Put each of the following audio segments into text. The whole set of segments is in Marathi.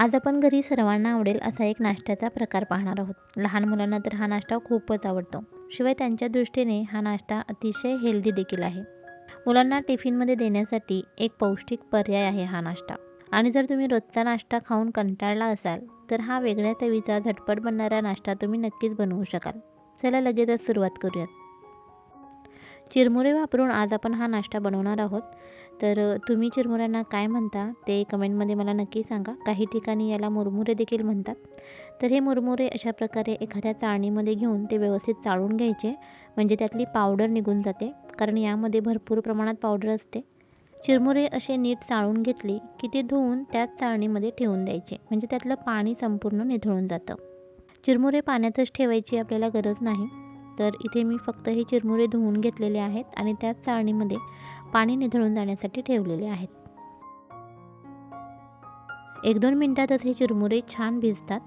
आज आपण घरी सर्वांना आवडेल असा एक नाश्त्याचा प्रकार पाहणार आहोत. लहान मुलांना तर हा नाश्ता खूपच आवडतो. शिवाय त्यांच्या दृष्टीने हा नाश्ता अतिशय हेल्दी देखील आहे. मुलांना टिफिनमध्ये देण्यासाठी एक पौष्टिक पर्याय आहे हा नाश्ता. आणि जर तुम्ही रोजचा नाश्ता खाऊन कंटाळला असाल तर हा वेगळ्या चवीचा झटपट बनणारा नाश्ता तुम्ही नक्कीच बनवू शकाल. चला लगेचच सुरुवात करूयात. चिरमुरे वापरून आज आपण हा नाश्ता बनवणार आहोत. तर तुम्ही चिरमुऱ्यांना काय म्हणता ते कमेंटमध्ये मला नक्की सांगा. काही ठिकाणी याला मुरमुरे देखील म्हणतात. तर हे मुरमुरे अशा प्रकारे एखाद्या चाळणीमध्ये घेऊन ते व्यवस्थित चाळून घ्यायचे. म्हणजे त्यातली पावडर निघून जाते. कारण यामध्ये भरपूर प्रमाणात पावडर असते. चिरमुरे असे नीट चाळून घेतले की ते धुवून त्याच चाळणीमध्ये ठेवून द्यायचे. म्हणजे त्यातलं पाणी संपूर्ण निथळून जातं. चिरमुरे पाण्यातच ठेवायची आपल्याला गरज नाही. तर इथे मी फक्त हे चिरमुरे धुवून घेतलेले आहेत आणि त्याच चाळणीमध्ये पाणी निधळून जाण्यासाठी ठेवलेले आहेत. एक दोन मिनटातच हे चिरमुरे छान भिजतात.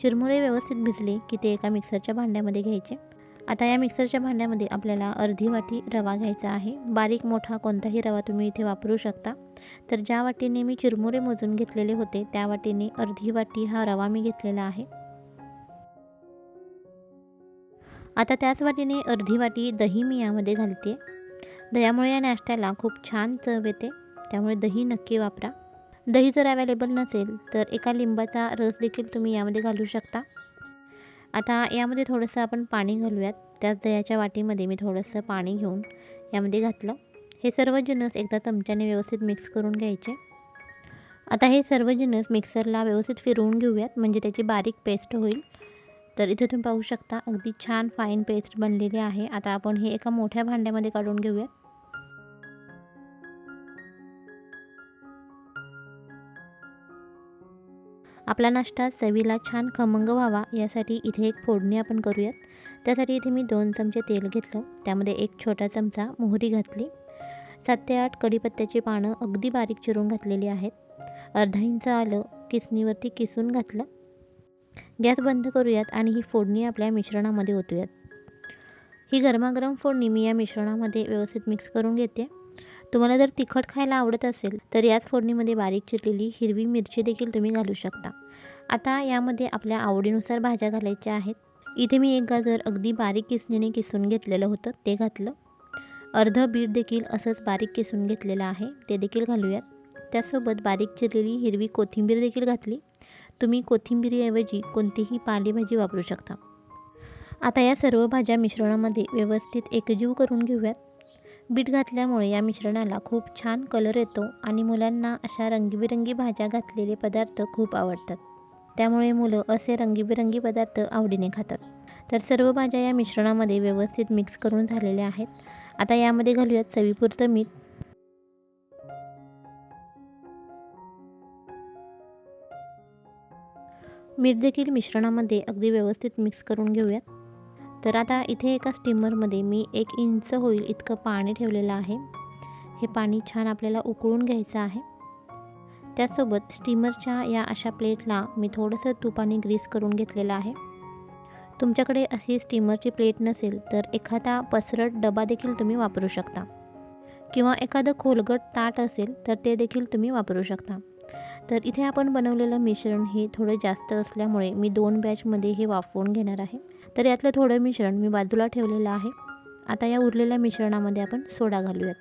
चिरमुरे व्यवस्थित भिजले की ते एका मिक्सरच्या भांड्यामध्ये घ्यायचे. आता या मिक्सरच्या भांड्यामध्ये आपल्याला अर्धी वाटी रवा घ्यायचा आहे. बारीक मोठा कोणताही रवा तुम्ही इथे वापरू शकता. तर ज्या वाटीने मी चिरमुरे मोजून घेतलेले होते त्या वाटीने अर्धी वाटी हा रवा मी घेतलेला आहे. आता त्याच वाटीने अर्धी वाटी दही मी यामध्ये घालते. दह्यामुळे या नाश्त्याला खूप छान चव येते. त्यामुळे दही नक्की वापरा. दही जर अवेलेबल नसेल तर एका लिंबाचा रस देखील तुम्ही यामध्ये घालू शकता. आता यामध्ये थोडंसं आपण पाणी घालूयात. त्याच दह्याच्या वाटीमध्ये मी थोडंसं पाणी घेऊन यामध्ये घातलं. हे सर्व जिन्नस एकदा चमच्याने व्यवस्थित मिक्स करून घ्यायचे. आता हे सर्व जिन्नस मिक्सरला व्यवस्थित फिरवून घेऊयात म्हणजे त्याची बारीक पेस्ट होईल. तर इथे तुम्ही पाहू शकता अगदी छान फाईन पेस्ट बनलेली आहे. आता आपण हे एका मोठ्या भांड्यामध्ये काढून घेऊयात. आपला नाश्ता चवीला छान खमंग व्हावा यासाठी इथे एक फोडणी आपण करूयात. त्यासाठी इथे मी दोन चमचे तेल घेतलं. त्यामध्ये एक छोटा चमचा मोहरी घातली. सात ते आठ कढीपत्त्याची पानं अगदी बारीक चिरून घातलेली आहेत. अर्धा इंच आलं किसणीवरती किसून घातलं. गॅस बंद करूयात आणि ही फोडणी आपल्या मिश्रणामध्ये ओतूयात. ही गरमागरम फोडणी मी या मिश्रणामध्ये व्यवस्थित मिक्स करून घेते. तुम्हाला जर तिखट खायला आवडत असेल तर याच फोडणीमध्ये बारीक चिरलेली हिरवी मिरची देखील तुम्ही घालू शकता. आता यामध्ये आपल्या आवडीनुसार भाज्या घालायच्या आहेत. इथे मी एक गाजर अगदी बारीक किसणीने किसून घेतलेलं होतं ते घातलं. अर्ध बीट देखील असंच बारीक किसून घेतलेलं आहे ते देखील घालूयात. त्यासोबत बारीक चिरलेली हिरवी कोथिंबीर देखील घातली. तुम्ही कोथिंबीरीऐवजी कोणतीही पालेभाजी वापरू शकता. आता या सर्व भाज्या मिश्रणामध्ये व्यवस्थित एकजीव करून घेऊयात. बीट घातल्यामुळे या मिश्रणाला खूप छान कलर येतो आणि मुलांना अशा रंगीबेरंगी भाज्या घातलेले पदार्थ खूप आवडतात. त्यामुळे मुलं असे रंगीबेरंगी पदार्थ आवडीने खातात. तर सर्व भाज्या या मिश्रणामध्ये व्यवस्थित मिक्स करून झालेल्या आहेत. आता यामध्ये घालूयात चवीपुरतं मीठ. मीठ देखील मिश्रणामध्ये अगदी व्यवस्थित मिक्स करून घेऊयात. तर आता इथे एका स्टीमरमध्ये मी एक इंच होईल इतकं पाणी ठेवलेलं आहे. हे पाणी छान आपल्याला उकळून घ्यायचं आहे. त्यासोबत स्टीमरच्या या अशा प्लेटला मी थोडंसं तुपाने ग्रीस करून घेतलेलं आहे. तुमच्याकडे अशी स्टीमरची प्लेट नसेल तर एखादा पसरट डबा देखील तुम्ही वापरू शकता. किंवा एखादं खोलगट ताट असेल तर ते देखील तुम्ही वापरू शकता. तर इथे आपण बनवलेलं मिश्रण हे थोडं जास्त असल्यामुळे मी दोन बॅचमध्ये हे वाफवून घेणार आहे. तर यातलं थोडं मिश्रण मी बाजूला ठेवलेलं आहे. आता या उरलेल्या मिश्रणामध्ये आपण सोडा घालूयात.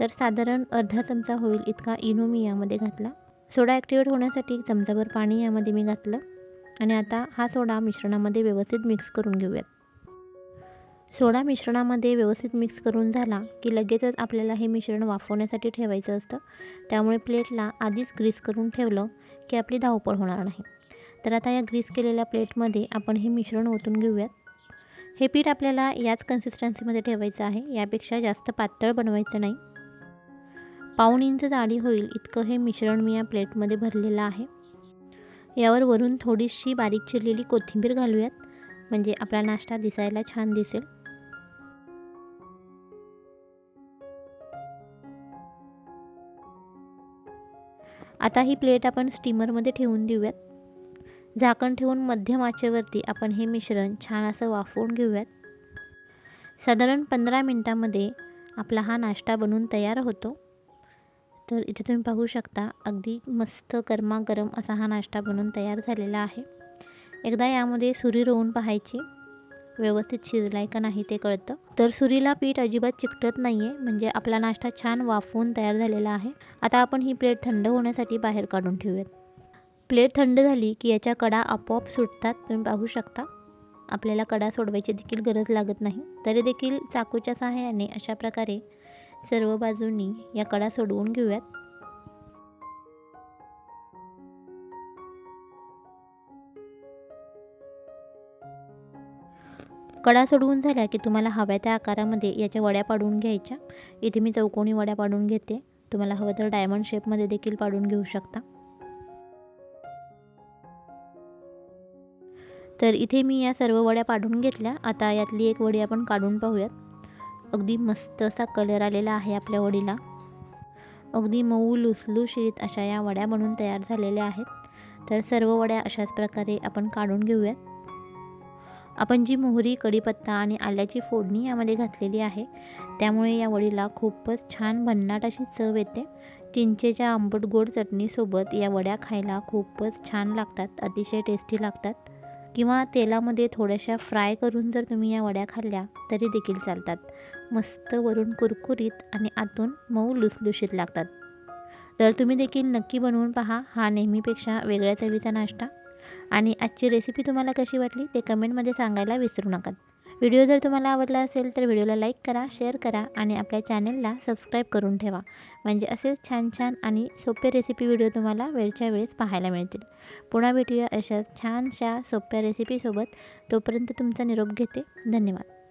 तर साधारण अर्धा चमचा होईल इतका इनो मी यामध्ये घातला. सोडा ॲक्टिवेट होण्यासाठी चमचाभर पाणी यामध्ये मी घातलं. आणि आता हा सोडा मिश्रणामध्ये व्यवस्थित मिक्स करून घेऊयात. सोडा मिश्रणामध्ये व्यवस्थित मिक्स करून झाला की लगेचच आपल्याला हे मिश्रण वाफवण्यासाठी ठेवायचं असतं. त्यामुळे प्लेटला आधीच ग्रीस करून ठेवलं की आपली धावपळ होणार नाही. तर आता या ग्रीस केलेल्या प्लेटमध्ये आपण हे मिश्रण ओतून घेऊयात. हे पीठ आपल्याला याच कन्सिस्टन्सीमध्ये ठेवायचं आहे. यापेक्षा जास्त पातळ बनवायचं नाही. पाऊण इंच जाडी होईल इतकं हे मिश्रण मी या प्लेटमध्ये भरलेलं आहे. यावर वरून थोडीशी बारीक चिरलेली कोथिंबीर घालूयात. म्हणजे आपला नाश्ता दिसायला छान दिसेल. आता ही प्लेट आपण स्टीमरमध्ये ठेवून देऊयात. झाकण ठेवून मध्यम आचेवरती आपण हे मिश्रण छान असं वाफवून घेऊयात. साधारण पंधरा मिनटामध्ये आपला हा नाश्ता बनवून तयार होतो. तर इथे तुम्ही पाहू शकता अगदी मस्त गरमागरम असा हा नाश्ता बनून तयार झालेला आहे. एकदा यामध्ये सुरी रोवून पाहायची. व्यवस्थित शिजलाय का नाही ते कळतं. तर सुरीला पीठ अजिबात चिकटत नाही आहे म्हणजे आपला नाश्ता छान वाफवून तयार झालेला आहे. आता आपण ही प्लेट थंड होण्यासाठी बाहेर काढून ठेवूयात. प्लेट थंड झाली की याच्या कडा आपोआप सुटतात तुम्ही पाहू शकता. आपल्याला कडा सोडवायची देखील गरज लागत नाही. तरी देखील चाकूच्या सहाय्याने अशा प्रकारे सर्व बाजूंनी या कडा सोडवून घेऊयात. कडा सोडवून झाल्या की तुम्हाला हव्या त्या आकारामध्ये याच्या वड्या पाडून घ्यायच्या. इथे मी चौकोनी वड्या पाडून घेते. तुम्हाला हवं तर डायमंड शेपमध्ये देखील पाडून घेऊ शकता. तर इथे मी या सर्व वड्या पाडून घेतल्या. आता यातली एक वडी आपण काढून पाहूयात. अगदी मस्त असा कलर आलेला आहे आपल्या वडीला. अगदी मऊ लुसलुशीत अशा या वड्या बनून तयार झालेल्या आहेत. तर सर्व वड्या अशाच प्रकारे आपण काढून घेऊयात. आपण जी मोहरी कढीपत्ता आणि आल्याची फोडणी यामध्ये घातलेली आहे त्यामुळे या वडीला खूपच छान भन्नाट अशी चव येते. चिंचेच्या आंबट गोड चटणीसोबत या वड्या खायला खूपच छान लागतात अतिशय टेस्टी लागतात. किंवा तेलामध्ये थोड्याशा फ्राय करून जर तुम्ही या वड्या खाल्ल्या तरी देखील चालतात. मस्त वरून कुरकुरीत आणि आतून मऊ लुसलुशीत लागतात. तर तुम्ही देखील नक्की बनवून पहा हा नेहमीपेक्षा वेगळ्या चवीचा नाश्ता. आणि आजची रेसिपी तुम्हाला कशी वाटली ते कमेंटमध्ये सांगायला विसरू नका. व्हिडिओ जर तुम्हाला आवडला असेल तर व्हिडिओला लाईक करा शेअर करा आणि आपल्या चॅनलला सबस्क्राईब करून ठेवा. म्हणजे असेच छान छान आणि सोपे रेसिपी व्हिडिओ तुम्हाला वेळच्या वेळेस पाहायला मिळतील. पुन्हा भेटूया अशाच छानशा सोप्या रेसिपीसोबत तोपर्यंत तुमचा निरोप घेते. धन्यवाद.